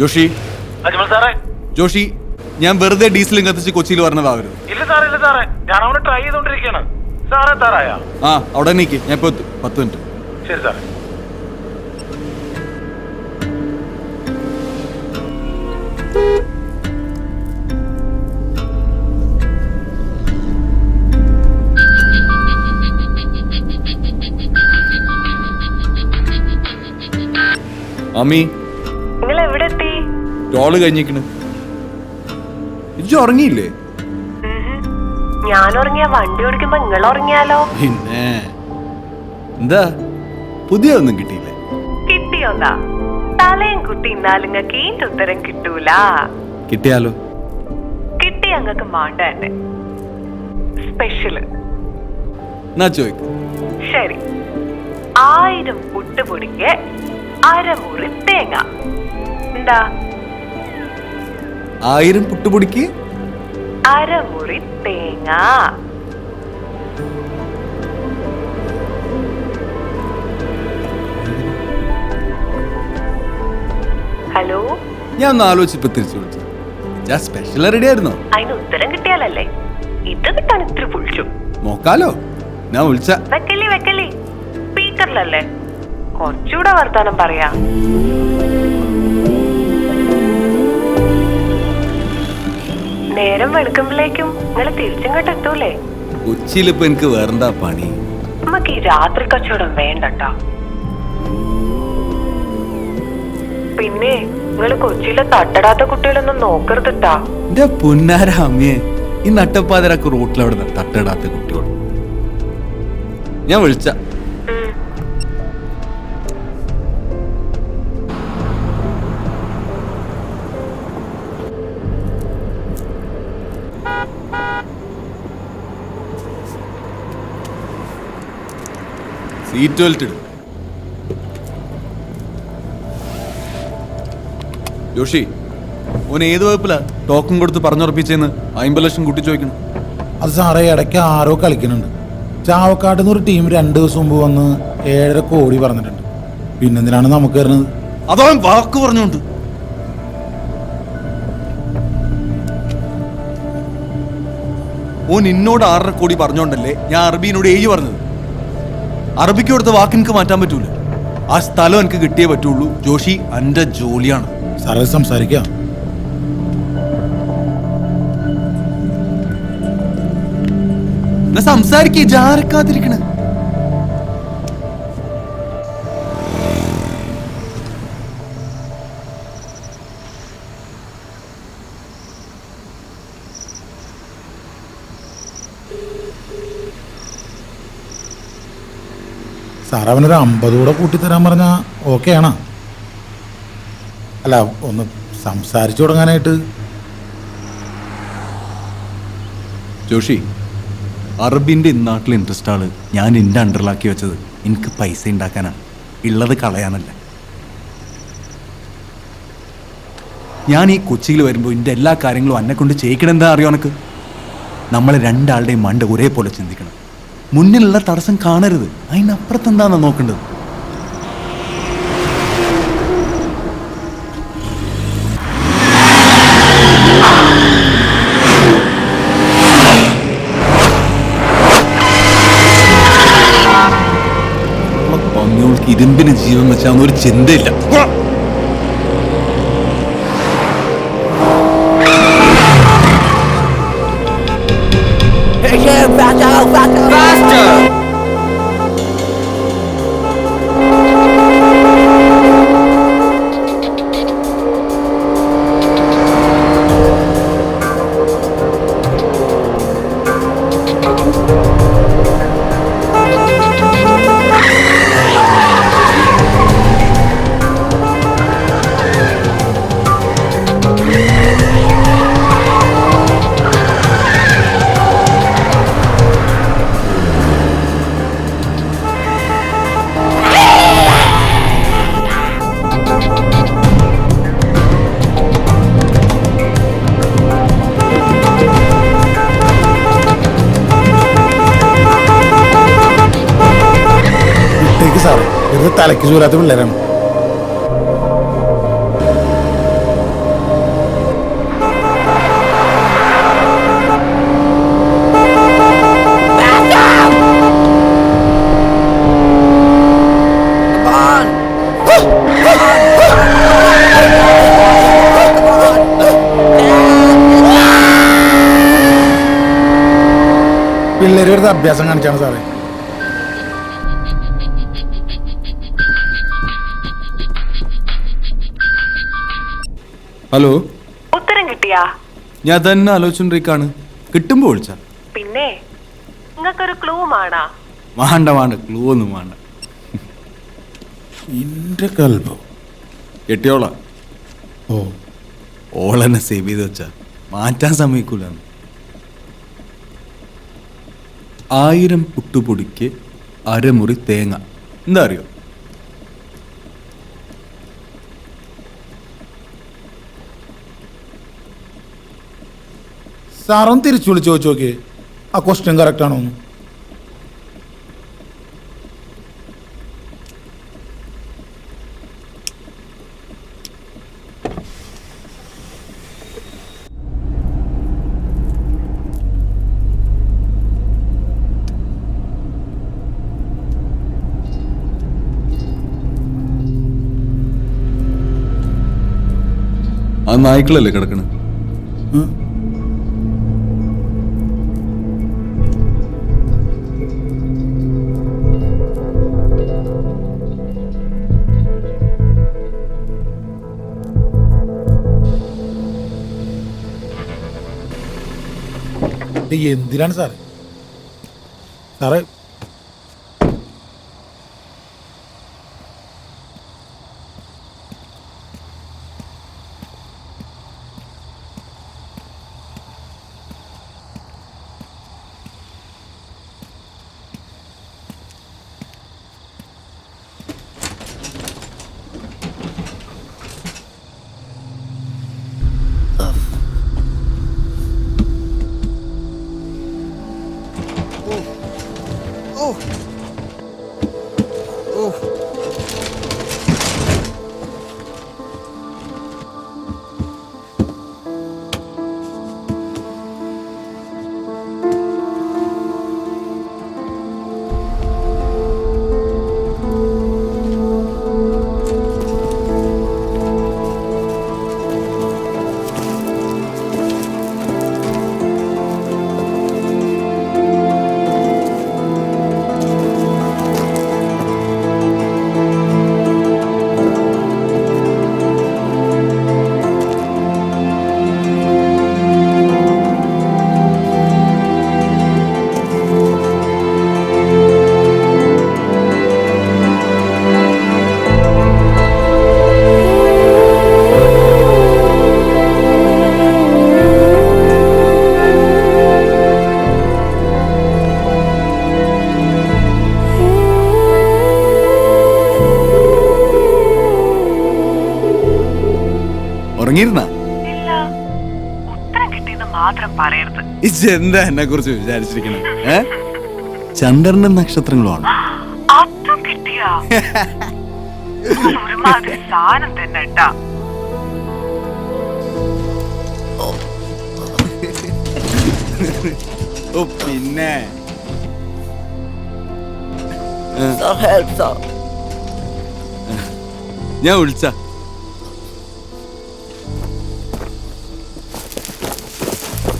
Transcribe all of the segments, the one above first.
ജോഷി. അജ്മൽ സാറേ. ജോഷി ഞാൻ വെറുതെ ഡീസലും കത്തിച്ച് കൊച്ചിയിൽ വരണതാവരുത് ഇല്ല സാറേ ഇല്ല സാറേ. ഞാൻ അവനെ ട്രൈ ചെയ്തോണ്ടിരിക്കുകയാണ് സാറേ താറായ. ആ അവിടെ നീക്ക്. ഞാൻ ഇപ്പൊ എത്തും. പത്ത് മിനിറ്റ്. ശരി സാറേ. അമ്മി ടോൾ കഴിഞ്ഞിക്കണ് ഇജ്ജ് ഉറങ്ങിയില്ലേ? ഞാൻ ഉറങ്ങിയ വണ്ടി ഓടിക്കുമ്പോ നിങ്ങൾ ഉറങ്ങിയാലോ പിന്നെ എന്താ? പുതിയ ഒന്നും കിട്ടിയില്ലേ. കിട്ടിയോന്നാ? തലയും കുട്ടി ഉത്തരം കിട്ടൂല. കിട്ടിയാലോ? കിട്ടി അങ്ങക്ക് മാണ്ട തന്നെ. സ്പെഷ്യൽ എന്നാ ചോദിക്ക ശരി. ആയിരം പുട്ടുപൊടിക്ക് അരമുറി തേങ്ങ. എന്താ? ആയിരം പുട്ടുപൊടിക്ക്? അരമുറി തേങ്ങ. ഹലോ? ഞാൻ ഒന്ന് ആലോചിച്ചപ്പോ തിരിച്ചു വിളിച്ചു. ഞാൻ സ്പെഷ്യൽ റെഡി ആയിരുന്നോ? അതിന് ഉത്തരം കിട്ടിയാലല്ലേ? ഇത് കിട്ടാൻ ഇത്തിരി വിളിച്ചു. നോക്കാലോ. ഞാൻ വിളിച്ച വെക്കല്ലേ വെക്കല്ലേ? സ്പീക്കറിലല്ലേ കുറച്ചുകൂടെ വർത്താനം പറയാ. നേരം വെളുക്കുമ്പോഴേക്കും നിങ്ങൾ തിരിച്ചിങ്ങോട്ട് എത്തൂലേ? ഉച്ചയിലിപ്പോ എനിക്ക് വേറെന്താ പണി? നമുക്ക് ഈ രാത്രി കച്ചവടം വേണ്ടട്ടോ. പിന്നെ നിങ്ങൾ കൊച്ചിയിലെ തട്ടടാത്ത കുട്ടികളൊന്നും നോക്കരുതിട്ടാ. എന്റെ പൊന്നാര അമ്മയെ ഈ നട്ടപ്പാതിരക്ക് റോട്ടിലവിടെ തട്ടടാത്ത കുട്ടികൾ ഞാൻ വിളിച്ച. സീറ്റ് ബെൽറ്റ് ഇടും. ജോഷി ഓൻ ഏത് വകുപ്പിലാ ടോക്കൺ കൊടുത്ത് പറഞ്ഞുറപ്പിച്ചെന്ന് അമ്പത് ലക്ഷം കൂട്ടി ചോദിക്കണം. അത് സാറേ ഇടയ്ക്ക് ആരോ കളിക്കുന്നുണ്ട്. ചാവക്കാട് നിന്ന് ഒരു ടീം രണ്ട് ദിവസം മുമ്പ് വന്ന് ഏഴര കോടി പറഞ്ഞിട്ടുണ്ട്. പിന്നെന്തിനാണ് നമുക്ക് വരുന്നത് അതവൻ വാക്ക് പറഞ്ഞുകൊണ്ട് ഓൻ എന്നോട് ആറര കോടി പറഞ്ഞോണ്ടല്ലേ ഞാൻ അറബീനോട് ഏഴ് പറഞ്ഞത്? അറബിക്ക് കൊടുത്ത വാക്ക് എനിക്ക് മാറ്റാൻ പറ്റൂല. ആ സ്ഥലം എനിക്ക് കിട്ടിയേ പറ്റുള്ളൂ. ജോഷി എന്റെ ജോലിയാണ്. സാറേ സംസാരിക്കാം. സംസാരിക്കാതിരിക്കണേ സംസാരിക്കേ ജാരക്കാതിരിക്കണ സാർ അവനൊരു അമ്പത് കൂടെ കൂട്ടിത്തരാൻ പറഞ്ഞാൽ ഓക്കെ ആണോ. അല്ല ഒന്ന് സംസാരിച്ചു തുടങ്ങാനായിട്ട്. ജോഷി അറബിന്റെ നാട്ടിൽ ഇൻട്രസ്റ്റ് ആൾ ഞാൻ എന്റെ അണ്ടറിലാക്കി വെച്ചത്. എനിക്ക് പൈസ ഉണ്ടാക്കാനാണ് ഉള്ളത് കളയാനല്ല. ഞാൻ ഈ കൊച്ചിയിൽ വരുമ്പോൾ എന്റെ എല്ലാ കാര്യങ്ങളും എന്നെ കൊണ്ട് ചെയ്യിക്കണം എന്താ അറിയോ എനക്ക് നമ്മളെ രണ്ടാളുടെയും മണ്ട് ഒരേപോലെ ചിന്തിക്കണം. മുന്നിലുള്ള തടസ്സം കാണരുത്. അതിനപ്പുറത്ത് എന്താണെന്ന് നോക്കേണ്ടത് ഇരുമ്പിന് ജീവൻ വെച്ചാന്ന് ഒരു ചിന്തയില്ല. തലയ്ക്ക് ചൂരാത്ത പിള്ളേരാണ്. പിള്ളേർ ഒരു അഭ്യാസം കാണിച്ചാണ് സാറേ. ഹലോ. ഉത്തരം കിട്ടിയാ? ഞാൻ തന്നെ ആലോചിച്ചോണ്ടിരിക്കാണ്. കിട്ടുമ്പോ വിളിച്ച. പിന്നെ? നിങ്ങൾക്കൊരു ക്ലൂ മാണാ വേണ്ട വേണ്ട ക്ലൂ ഒന്നും വേണ്ട എന്റെ കൽബം. കെട്ടിയോളാ. ഓ. ഓളെന്നെ സേവ് ചെയ്ത് വെച്ചാ. മാറ്റാൻ സമ്മതിക്കൂല ആയിരം പുട്ടുപൊടിക്ക് അരമുറി തേങ്ങ. എന്താ അറിയോ? സാറും തിരിച്ചു വിളിച്ചു ചോദിച്ചു നോക്കിയേ. ആ ക്വസ്റ്റ്യൻ കറക്റ്റ് ആണോ എന്ന് ആ നായ്ക്കളല്ലേ കിടക്കണ? എന്തിനാണ് സാറേ? സാറേ Oh. Oh. ഉറങ്ങിയിരുന്ന ഇല്ല. ഉത്തരം കിട്ടിയെന്ന് മാത്രം പറയരുത്. എന്താ എന്നെ കുറിച്ച് വിചാരിച്ചിരിക്കണേ? ഏ? ചന്ദ്രന്റെ നക്ഷത്രങ്ങളുമാണ് അതും കിട്ടിയാ. ഒരുമാതിരി സാധനം തന്നെ ട്ടാ. ഓ പിന്നെ? ഞാൻ വിളിച്ച.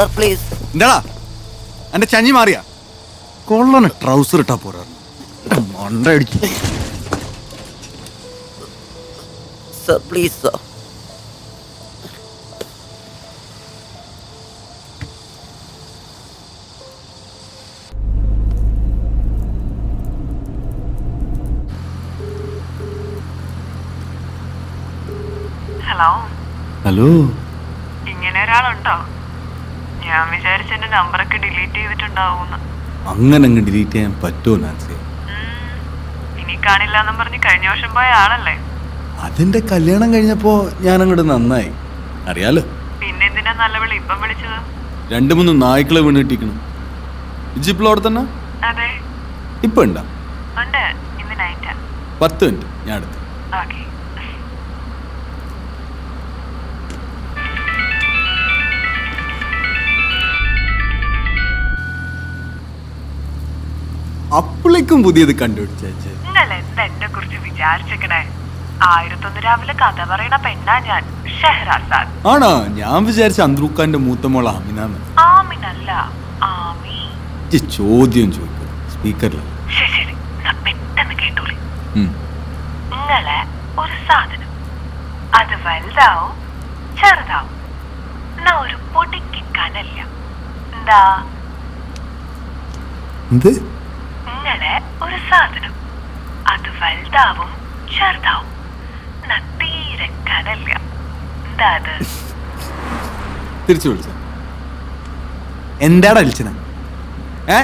Sir, പ്ലീസ് എന്താടാ? എന്റെ ചഞ്ഞി മാറിയാ? കൊള്ളന ട്രൗസർ ഇട്ടാ പോരാ. മണ്ടടിച്ചു സർ പ്ലീസ് ഹലോ ഹലോ ഇങ്ങനെ ഒരാളുണ്ടോ? ഞാൻ വിചാരിച്ച എന്റെ നമ്പറൊക്കെ ഡിലീറ്റ് ചെയ്തിട്ടുണ്ടാവൂന്ന് അങ്ങനെ അങ്ങ് ഡിലീറ്റ് ചെയ്യാൻ പറ്റുമോ നാൻസി? ഉം. ഇനി കാണില്ല എന്നും പറഞ്ഞ് കഴിഞ്ഞ വർഷം പോയ ആളല്ലേ? അതിന്റെ കല്യാണം കഴിഞ്ഞപ്പോ ഞാൻ അങ്ങോട്ട് നന്നായി. അറിയാലോ? പിന്നെന്തിനാ നല്ല വിളി ഇപ്പം വിളിച്ചത്? രണ്ട് മൂന്ന് നായ്ക്കളെ വീണ് കിട്ടിക്കണം ഇജിപ്പോൾ അവിടെ തന്നെ? അതെ. ഇപ്പൊ ഉണ്ടാ? ഉണ്ട്. ഇന്ന് നൈറ്റാ പത്ത് മിനിറ്റ്. ഞാൻ എടുത്തു. ഓക്കെ. അപ്പോഴേക്കും പുതിയത് കണ്ടുപിടിച്ചേ നിങ്ങൾ എന്താ എന്നെ കുറിച്ച് വിചാരിച്ചേക്കണേ ആയിരത്തൊന്ന് രാവിലെ കഥ പറയണ പെണ്ണാ ഞാൻ ഷെഹ്റാസാദ് ആണോ? ഞാൻ വിചാരിച്ച അന്ത്രുഖാന്റെ മൂത്ത മോൾ ആമിന ആമിനല്ല ആമി. ഇജ്ജ് ചോദ്യം ചോദിക്കും. സ്പീക്കറിൽ ശരി ശരി. ഞാൻ പെട്ടെന്ന് കേട്ടോളി. നിങ്ങളെ ഒരു സാധനം. അത് വലുതാവും ചെറുതാവും. എന്നാ ഒരു പൊടിക്ക് കനല്ല എന്താ? എന്ത്? ഒരു അത് വലുതാവും ചെറുതാവും തീരെ കനല്ല എന്താ അത് തിരിച്ചു എന്താടാ വിളിച്ചത്? ഏ?